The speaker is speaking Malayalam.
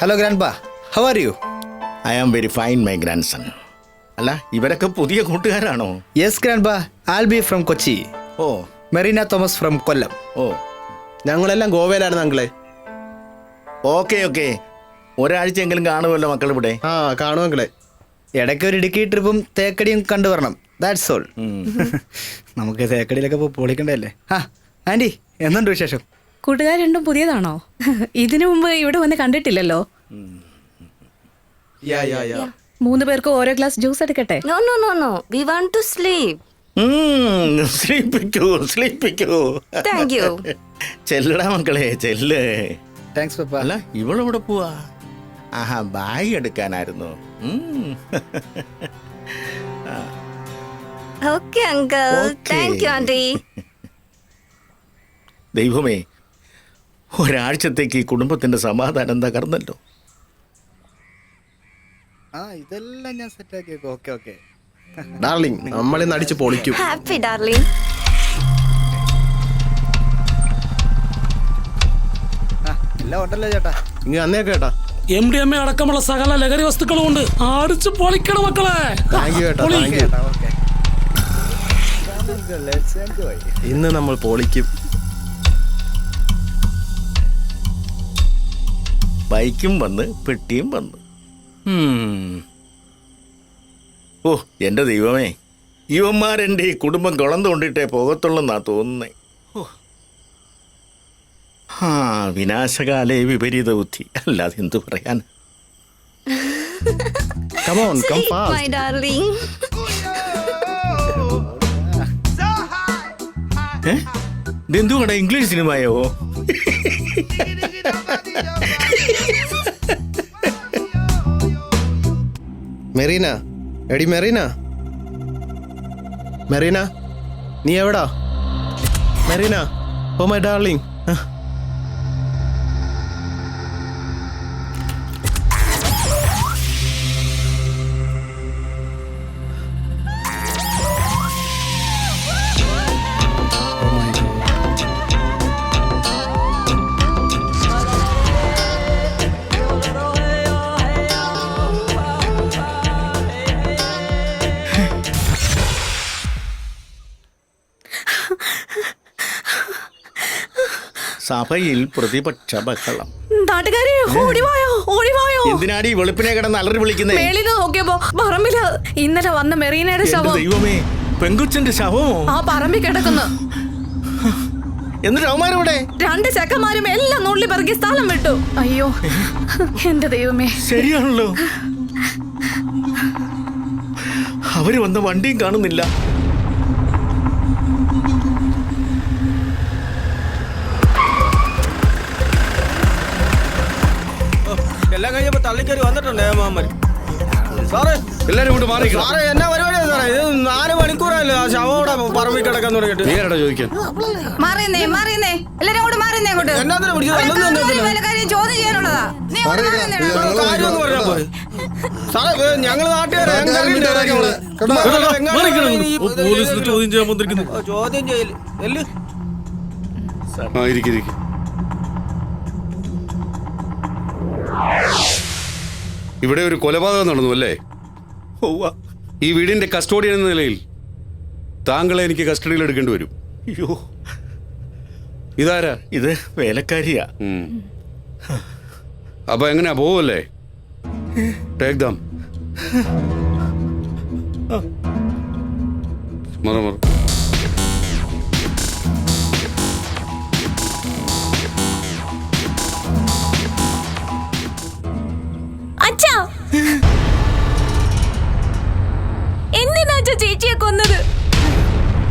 Hello grandpa how are you I am very fine my grandson അല്ല ഇവരൊക്കെ പുതിയ കൂട്ടുകാരാണോ? Yes grandpa Albi from Kochi oh. Mereena Thomas from Kollam oh. ഞങ്ങളെല്ലാം ഗോവയിലായിരുന്നു അങ്കിളെ. Okay okay. ഒരാഴ്ചയെങ്കിലും കാണുമല്ലോ മക്കൾ ഇവിടെ ആ കാണും അങ്കിളെ. ഇടയ്ക്ക് ഒരു ഇടുക്കി ട്രിപ്പും തേക്കടിയും കണ്ടു വരണം ദാറ്റ്സ് ഓൾ നമുക്ക് തേക്കടിയിലൊക്കെ പോയി പൊളിക്കണ്ടല്ലേ ആ. ആന്റി എന്തുണ്ട് വിശേഷം? കൂട്ടുകാർ രണ്ടും പുതിയതാണോ? ഇതിനു മുമ്പ് ഇവിടെ വന്ന് കണ്ടിട്ടില്ലല്ലോ. യാ യാ യാ മൂന്ന് പേർക്ക് ഓരോ ഗ്ലാസ് ജ്യൂസ് എടുക്കട്ടെ? No no no no we want to sleep സ്ലീപ്പിക്കൂ സ്ലീപ്പിക്കൂ താങ്ക് യു ചെല്ലടാ മക്കളെ ചെല്ല്. താങ്ക്സ് പപ്പ അല്ല ഇവളെവിടെ പോവാ? ആഹാ ബാഗ് എടുക്കാനായിരുന്നു. ഉം. അങ്കിൾ. Okay. Thank ദൈവമേ ഒരാഴ്ചത്തേക്ക് ഈ കുടുംബത്തിന്റെ സമാധാനം തകർന്നല്ലോ. ആ ഇതെല്ലാം ഞാൻ സെറ്റാക്കി ഓക്കെ ഓക്കെ ഡാർലിംഗ് നമ്മളിന്ന് അടിച്ച് പൊളിക്കും. ഹാപ്പി ഡാർലിംഗ് എല്ലാം ഉണ്ടല്ലോ ചേട്ടാ. ഇനി അന്നേ കേട്ടാ. എം ഡി എം എ അടക്കമുള്ള സകല ലഹരി വസ്തുക്കളും ഉണ്ട് ആടിച്ച് പൊളിക്കണം മക്കളെ. താങ്ക് യു കേട്ടോ താങ്ക് യു ചേട്ടാ ഓക്കെ ലെറ്റ്സ് എൻജോയ് ഇന്ന് നമ്മൾ പൊളിക്കും. ബൈക്കും വന്ന് പെട്ടിയും വന്ന്. ഓ എന്റെ ദൈവമേ ഇവന്മാരെന്റെ ഈ കുടുംബം കുളം തോണ്ടിട്ടേ പോകത്തുള്ളെന്നാ തോന്നുന്നേ. ഓ. ആ വിനാശകാലേ വിപരീത ബുദ്ധി. അല്ലാതെ എന്തു പറയാൻ? My darling. ഇതെന്തുവാടാ ഇംഗ്ലീഷ് സിനിമയോ? മെറീന. എടി മെറീന. മെറീന നീ എവിടാ? Mereena oh my darling. സഭയിൽ പ്രതിപക്ഷ ബഹളം നാട്ടുകാരെ ഓടിവായോ? ഓടിവായോ? എന്തിനാടി ഈ വെളുപ്പിനെ കിടന്ന് അലറി വിളിക്കുന്നേ? മേളിന്ന് നോക്കിയപ്പോ പറമ്പിൽ ഇന്നലെ വന്ന മെറീനയുടെ ശവം. ദൈവമേ പെങ്കുച്ചന്റെ ശവമോ? ആ പറമ്പിൽ കിടക്കുന്നു. എന്നിട്ട് അവന്മാരെവിടെ? രണ്ട് ചെക്കന്മാരും എല്ലാം നുള്ളി പെറുക്കി സ്ഥലം വിട്ടു. അയ്യോ എന്റെ ദൈവമേ. ശരിയാണല്ലോ. അവർ വന്ന വണ്ടിയും കാണുന്നില്ല. തള്ളിക്കറി വന്നിട്ടുണ്ട് ഏമാമൻ സാറേ എല്ലാരും കൊണ്ട് മാറി സാറേ എന്നാ പരിപാടിയാ സാറേ? ഇത് നാല് മണിക്കൂറല്ലേ ആ ശവം ഇവിടെ പറമ്പിൽ കിടക്കാൻ തുടങ്ങിയിട്ട്? നീരാടാ ചോദിക്കാൻ. മാറിയുന്നേ മാറിയുന്നേ. എല്ലാരും കൂടെ മാറിയുന്നേ അങ്ങോട്ട്. എന്നാത്തിനാ പിടിച്ചത്? അല്ലെന്ന് ചോദ്യം ചെയ്യാനുള്ളതാ. നീ അങ്ങോട്ട് മാറുന്നേടാ. സാറേ, കാര്യം ഒന്ന് പറഞ്ഞാ പോരെ. സാറേ ഇത് ഞങ്ങൾ നാട്ടുകാരെ. ചോദ്യം ചെയ്യാൻ വന്നിരിക്കുന്നു. ചോദ്യം ചെയ്യൽ. എല്ല് ആ ഇരിക്കും ഇരിക്കും. ഇവിടെ ഒരു കൊലപാതകം നടന്നു അല്ലേ. ഈ വീടിന്റെ കസ്റ്റോഡിയൻ എന്ന നിലയിൽ താങ്കളെ എനിക്ക് കസ്റ്റഡിയിൽ എടുക്കേണ്ടി വരും. അയ്യോ. ഇതാരാ? ഇത് വേലക്കാരിയാ. അപ്പൊ എങ്ങനെയാ? പോവല്ലേ? ടേക്ക് ദം മറ മറ. അച്ഛാ. എന്തിനാ ചേച്ചിയെ കൊന്നത്?